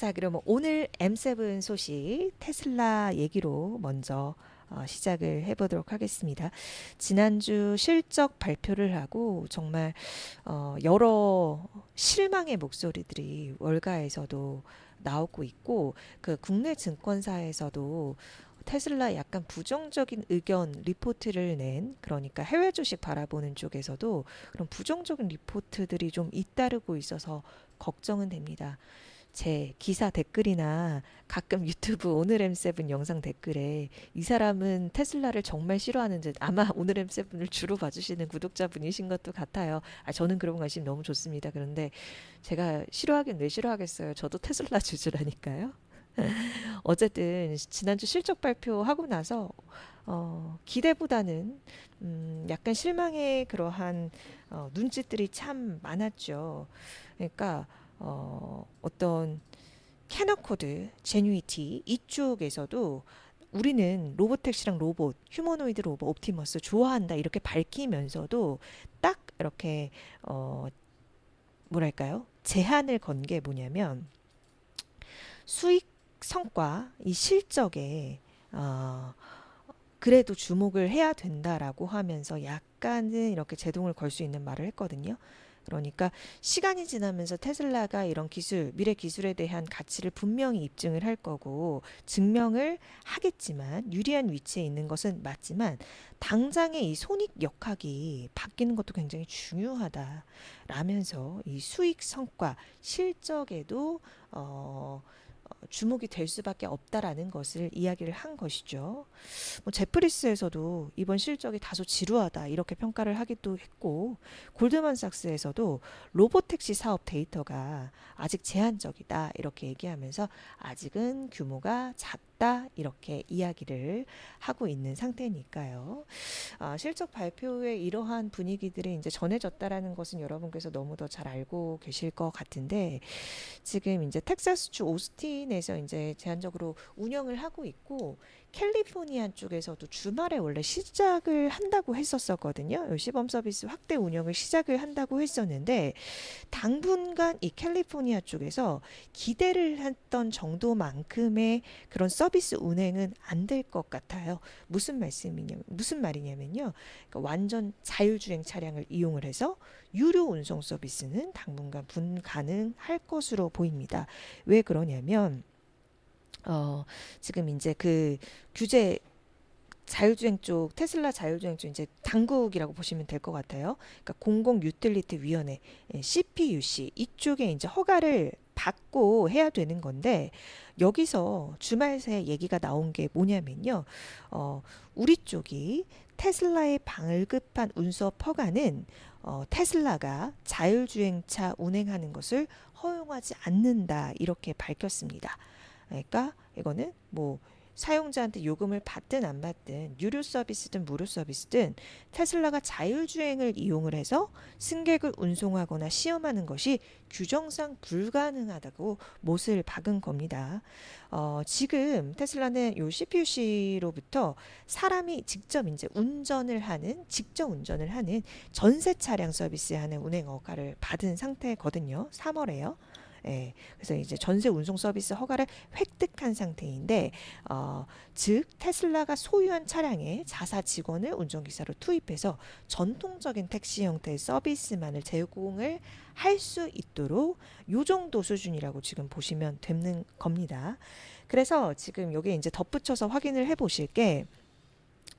자, 그러면 오늘 M7 소식 테슬라 얘기로 먼저 어, 시작을 해보도록 하겠습니다. 지난주 실적 발표를 하고 정말 어, 여러 실망의 목소리들이 월가에서도 나오고 있고 그 국내 증권사에서도 테슬라 약간 부정적인 의견 리포트를 낸 그러니까 해외 주식 바라보는 쪽에서도 그런 부정적인 리포트들이 좀 잇따르고 있어서 걱정은 됩니다. 제 기사 댓글이나 가끔 유튜브 오늘 M7 영상 댓글에 이 사람은 테슬라를 정말 싫어하는 듯 아마 오늘 M7을 주로 봐주시는 구독자분이신 것도 같아요. 아, 저는 그런 관심 너무 좋습니다. 그런데 제가 싫어하긴 왜 싫어하겠어요. 저도 테슬라 주주라니까요. 어쨌든 지난주 실적 발표하고 나서 어, 기대보다는 음, 약간 실망의 그러한 어, 눈짓들이 참 많았죠. 그러니까 어, 어떤 캐너코드, 제뉴이티 이쪽에서도 우리는 로보택시랑 로봇, 휴머노이드 로봇, 옵티머스 좋아한다 이렇게 밝히면서도 딱 이렇게 어, 뭐랄까요? 제한을 건 게 뭐냐면 수익 성과, 이 실적에 어, 그래도 주목을 해야 된다라고 하면서 약간은 이렇게 제동을 걸 수 있는 말을 했거든요. 그러니까 시간이 지나면서 테슬라가 이런 기술, 미래 기술에 대한 가치를 분명히 입증을 할 거고 증명을 하겠지만 유리한 위치에 있는 것은 맞지만 당장의 이 손익 역학이 바뀌는 것도 굉장히 중요하다라면서 이 수익 성과 실적에도 어 주목이 될 수밖에 없다라는 것을 이야기를 한 것이죠. 뭐 제프리스에서도 이번 실적이 다소 지루하다 이렇게 평가를 하기도 했고 골드만삭스에서도 로보택시 사업 데이터가 아직 제한적이다 이렇게 얘기하면서 아직은 규모가 작다 이렇게 이야기를 하고 있는 상태니까요. 아, 실적 발표에 이러한 분위기들이 이제 전해졌다라는 것은 여러분께서 너무 더 잘 알고 계실 것 같은데 지금 이제 텍사스주 오스틴에서 이제 제한적으로 운영을 하고 있고 캘리포니아 쪽에서도 주말에 원래 시작을 한다고 했었었거든요. 요 시범 서비스 확대 운영을 시작을 한다고 했었는데 당분간 이 캘리포니아 쪽에서 기대를 했던 정도만큼의 그런 서비스 운행은 안 될 것 같아요. 무슨 말씀이냐 무슨 말이냐면요. 그러니까 완전 자율주행 차량을 이용을 해서 유료 운송 서비스는 당분간 불가능할 것으로 보입니다. 왜 그러냐면 어, 지금 이제 그 규제 자율주행 쪽 테슬라 자율주행 쪽 이제 당국이라고 보시면 될 것 같아요. 그러니까 공공 유틸리티 위원회 예, CPUC 이쪽에 이제 허가를 받고 해야 되는 건데 여기서 주말 새 얘기가 나온 게 뭐냐면요. 어, 우리 쪽이 테슬라의 발급한 운수업 허가는 어, 테슬라가 자율주행차 운행하는 것을 허용하지 않는다 이렇게 밝혔습니다. 그러니까 이거는 뭐 사용자한테 요금을 받든 안 받든 유료 서비스든 무료 서비스든 테슬라가 자율주행을 이용을 해서 승객을 운송하거나 시험하는 것이 규정상 불가능하다고 못을 박은 겁니다. 어, 지금 테슬라는 요 CPUC로부터 사람이 직접 이제 운전을 하는 직접 운전을 하는 전세 차량 서비스에 하는 운행 허가를 받은 상태거든요. 3월에요. 예, 그래서 이제 전세 운송 서비스 허가를 획득한 상태인데, 어, 즉 테슬라가 소유한 차량에 자사 직원을 운전기사로 투입해서 전통적인 택시 형태의 서비스만을 제공을 할 수 있도록 요 정도 수준이라고 지금 보시면 되는 겁니다. 그래서 지금 여기 이제 덧붙여서 확인을 해 보실 게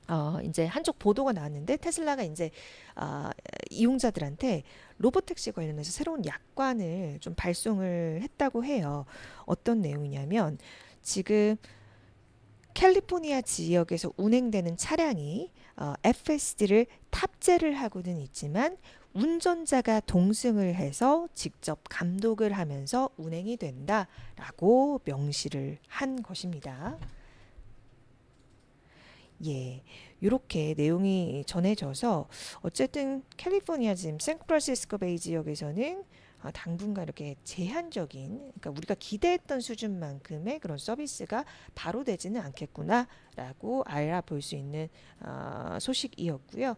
어, 이제 한쪽 보도가 나왔는데 테슬라가 이제 어, 이용자들한테 로보택시 관련해서 새로운 약관을 좀 발송을 했다고 해요. 어떤 내용이냐면 지금 캘리포니아 지역에서 운행되는 차량이 어, FSD를 탑재를 하고는 있지만 운전자가 동승을 해서 직접 감독을 하면서 운행이 된다라고 명시를 한 것입니다. 예, 이렇게 내용이 전해져서 어쨌든 캘리포니아 지금 샌프란시스코 베이 지역에서는 아, 당분간 이렇게 제한적인, 그러니까 우리가 기대했던 수준만큼의 그런 서비스가 바로 되지는 않겠구나라고 알아볼 수 있는 아, 소식이었고요.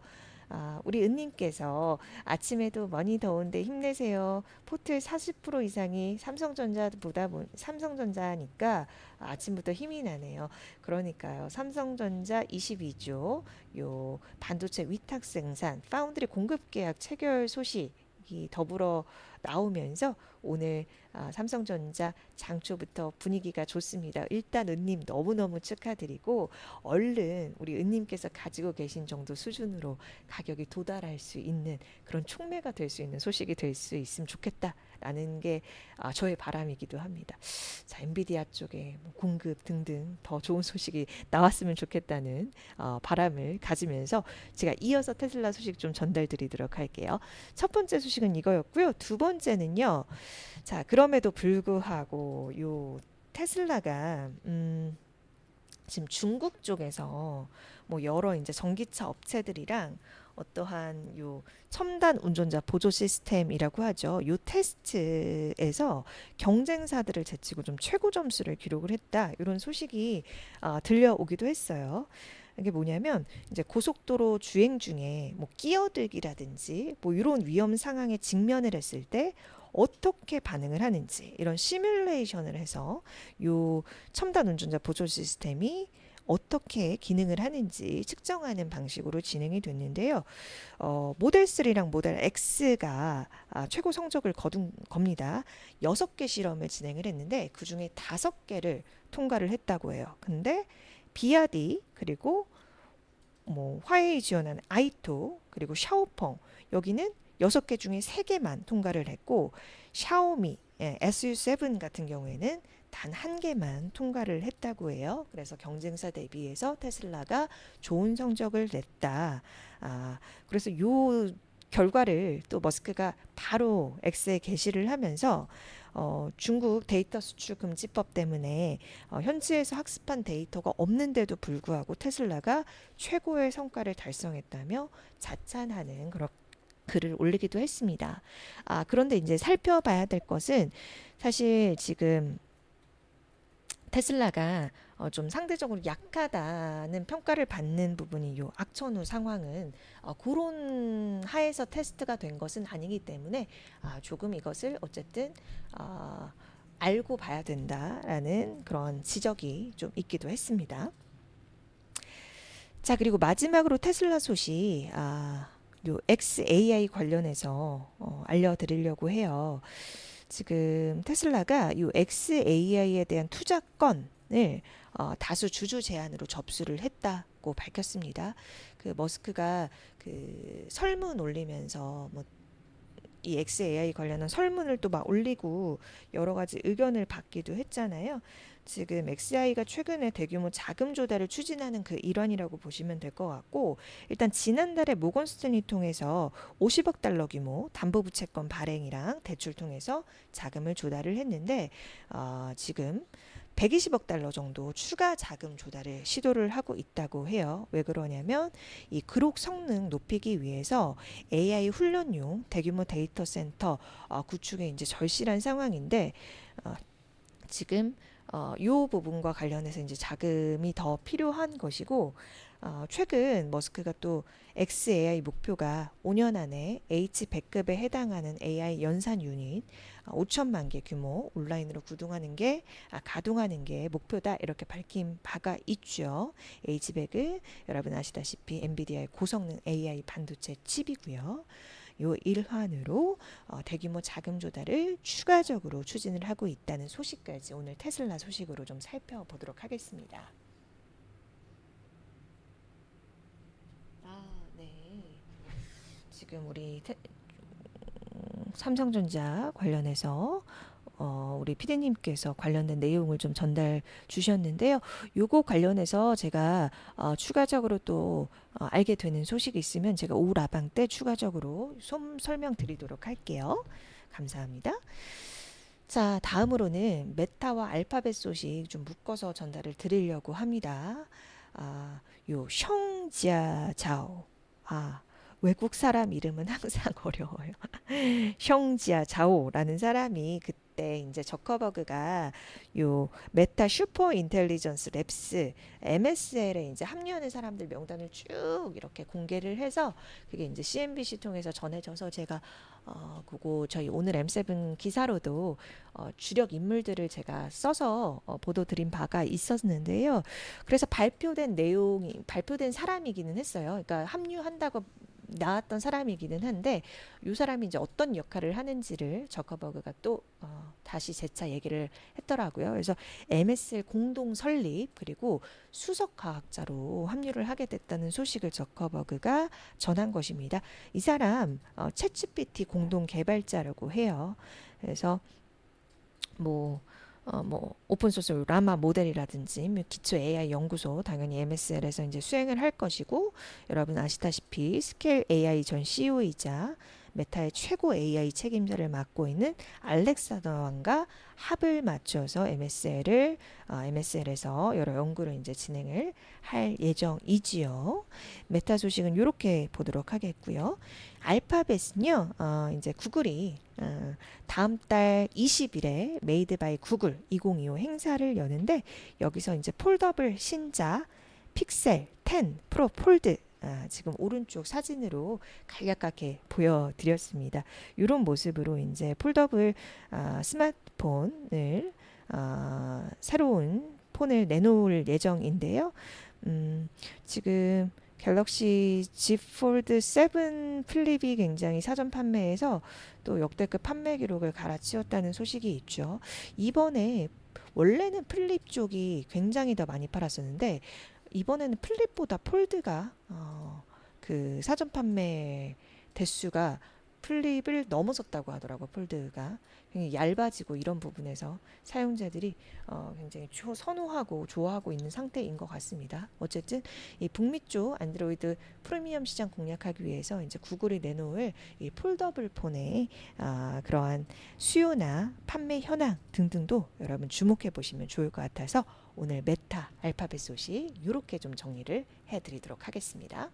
아, 우리 은님께서 아침에도 많이 더운데 힘내세요. 포트 40% 이상이 삼성전자보다 보- 삼성전자니까 아침부터 힘이 나네요. 그러니까요. 삼성전자 22조 요 반도체 위탁 생산 파운드리 공급 계약 체결 소식이 더불어 나오면서 오늘 아, 삼성전자 장초부터 분위기가 좋습니다. 일단 은님 너무너무 축하드리고 얼른 우리 은님께서 가지고 계신 정도 수준으로 가격이 도달할 수 있는 그런 촉매가 될 수 있는 소식이 될 수 있으면 좋겠다라는 게 아, 저의 바람이기도 합니다. 자, 엔비디아 쪽에 뭐 공급 등등 더 좋은 소식이 나왔으면 좋겠다는 어, 바람을 가지면서 제가 이어서 테슬라 소식 좀 전달드리도록 할게요. 첫 번째 소식은 이거였고요. 두 번째 는요. 자, 그럼에도 불구하고 요 테슬라가 음 지금 중국 쪽에서 뭐 여러 이제 전기차 업체들이랑 어떠한 요 첨단 운전자 보조 시스템이라고 하죠. 요 테스트에서 경쟁사들을 제치고 좀 최고 점수를 기록을 했다. 이런 소식이 아, 들려오기도 했어요. 이게 뭐냐면 이제 고속도로 주행 중에 뭐 끼어들기라든지 뭐 이런 위험 상황에 직면을 했을 때 어떻게 반응을 하는지 이런 시뮬레이션을 해서 요 첨단 운전자 보조 시스템이 어떻게 기능을 하는지 측정하는 방식으로 진행이 됐는데요. 어, 모델 3랑 모델 X가 아, 최고 성적을 거둔 겁니다. 여섯 개 실험을 진행을 했는데 그 중에 다섯 개를 통과를 했다고 해요. 근데 비아디 그리고 뭐 화웨이 지원한 아이토 그리고 샤오펑 여기는 여섯 개 중에 세 개만 통과를 했고 샤오미 예, SU7 같은 경우에는 단 한 개만 통과를 했다고 해요. 그래서 경쟁사 대비해서 테슬라가 좋은 성적을 냈다. 아, 그래서 요 결과를 또 머스크가 바로 X에 게시를 하면서 어, 중국 데이터 수출 금지법 때문에 어, 현지에서 학습한 데이터가 없는데도 불구하고 테슬라가 최고의 성과를 달성했다며 자찬하는 그런 글을 올리기도 했습니다. 아, 그런데 이제 살펴봐야 될 것은 사실 지금 테슬라가 어, 좀 상대적으로 약하다는 평가를 받는 부분이 요 악천후 상황은 어, 그런 하에서 테스트가 된 것은 아니기 때문에 아, 조금 이것을 어쨌든 어, 알고 봐야 된다라는 그런 지적이 좀 있기도 했습니다. 자, 그리고 마지막으로 테슬라 소식, 아, 요 XAI 관련해서 어, 알려드리려고 해요. 지금 테슬라가 요 XAI에 대한 투자건을 어, 다수 주주 제안으로 접수를 했다고 밝혔습니다. 그 머스크가 그 설문 올리면서 뭐 이 XAI 관련한 설문을 또 막 올리고 여러 가지 의견을 받기도 했잖아요. 지금 XAI가 최근에 대규모 자금 조달을 추진하는 그 일환이라고 보시면 될 것 같고 일단 지난달에 모건 스탠리 통해서 50억 달러 규모 담보부채권 발행이랑 대출 통해서 자금을 조달을 했는데 어, 지금 120억 달러 정도 추가 자금 조달을 시도를 하고 있다고 해요. 왜 그러냐면 이 그룹 성능 높이기 위해서 AI 훈련용 대규모 데이터 센터 어, 구축에 이제 절실한 상황인데 어, 지금 어, 요 부분과 관련해서 이제 자금이 더 필요한 것이고 어, 최근 머스크가 또 XAI 목표가 5년 안에 H100급에 해당하는 AI 연산 유닛 어, 5천만 개 규모 온라인으로 구동하는 게 아, 가동하는 게 목표다 이렇게 밝힌 바가 있죠. H100은 여러분 아시다시피 엔비디아의 고성능 AI 반도체 칩이고요. 요 일환으로 어, 대규모 자금 조달을 추가적으로 추진을 하고 있다는 소식까지 오늘 테슬라 소식으로 좀 살펴보도록 하겠습니다. 아, 네. 지금 우리 테, 음, 삼성전자 관련해서 어, 우리 피디님께서 관련된 내용을 좀 전달 주셨는데요. 요거 관련해서 제가 어, 추가적으로 또 어, 알게 되는 소식이 있으면 제가 오후 라방 때 추가적으로 좀 설명드리도록 할게요. 감사합니다. 자, 다음으로는 메타와 알파벳 소식 좀 묶어서 전달을 드리려고 합니다. 아, 요 숑지아 자오. 아, 외국 사람 이름은 항상 어려워요. 숑지아 자오라는 사람이 그때 이제 저커버그가 요 메타 슈퍼 인텔리전스 랩스 MSL에 이제 합류하는 사람들 명단을 쭉 이렇게 공개를 해서 그게 이제 CNBC 통해서 전해져서 제가 어 그거 저희 오늘 M7 기사로도 어 주력 인물들을 제가 써서 어 보도 드린 바가 있었는데요. 그래서 발표된 내용이 발표된 사람이기는 했어요. 그러니까 합류한다고 나왔던 사람이기는 한데 이 사람이 이제 어떤 역할을 하는지를 저커버그가 또 어, 다시 재차 얘기를 했더라고요. 그래서 MSL 공동 설립 그리고 수석 과학자로 합류를 하게 됐다는 소식을 저커버그가 전한 것입니다. 이 사람 어, 챗GPT 공동 개발자라고 해요. 그래서 뭐 어, 뭐 오픈소스 라마 모델이라든지 뭐 기초 AI 연구소 당연히 MSL에서 이제 수행을 할 것이고 여러분 아시다시피 스케일 AI 전 CEO이자 메타의 최고 AI 책임자를 맡고 있는 알렉산더 왕과 합을 맞춰서 MSL을 어, MSL에서 여러 연구를 이제 진행을 할 예정이지요. 메타 소식은 이렇게 보도록 하겠고요. 알파벳은요, 어, 이제 구글이 어, 다음 달 20일에 메이드 바이 구글 2025 행사를 여는데 여기서 이제 폴더블 신자 픽셀 10 프로 폴드 아, 지금 오른쪽 사진으로 간략하게 보여드렸습니다. 이런 모습으로 이제 폴더블 아, 스마트폰을 아, 새로운 폰을 내놓을 예정인데요. 음, 지금 갤럭시 Z 폴드 7 플립이 굉장히 사전 판매에서 또 역대급 판매 기록을 갈아치웠다는 소식이 있죠. 이번에 원래는 플립 쪽이 굉장히 더 많이 팔았었는데 이번에는 플립보다 폴드가 어, 그 사전 판매 대수가 플립을 넘어섰다고 하더라고 폴드가 굉장히 얇아지고 이런 부분에서 사용자들이 어, 굉장히 조- 선호하고 좋아하고 있는 상태인 것 같습니다. 어쨌든 이 북미 쪽 안드로이드 프리미엄 시장 공략하기 위해서 이제 구글이 내놓을 이 폴더블 폰의 아, 그러한 수요나 판매 현황 등등도 여러분 주목해 보시면 좋을 것 같아서 오늘 메타 알파벳 소식 이렇게 좀 정리를 해드리도록 하겠습니다.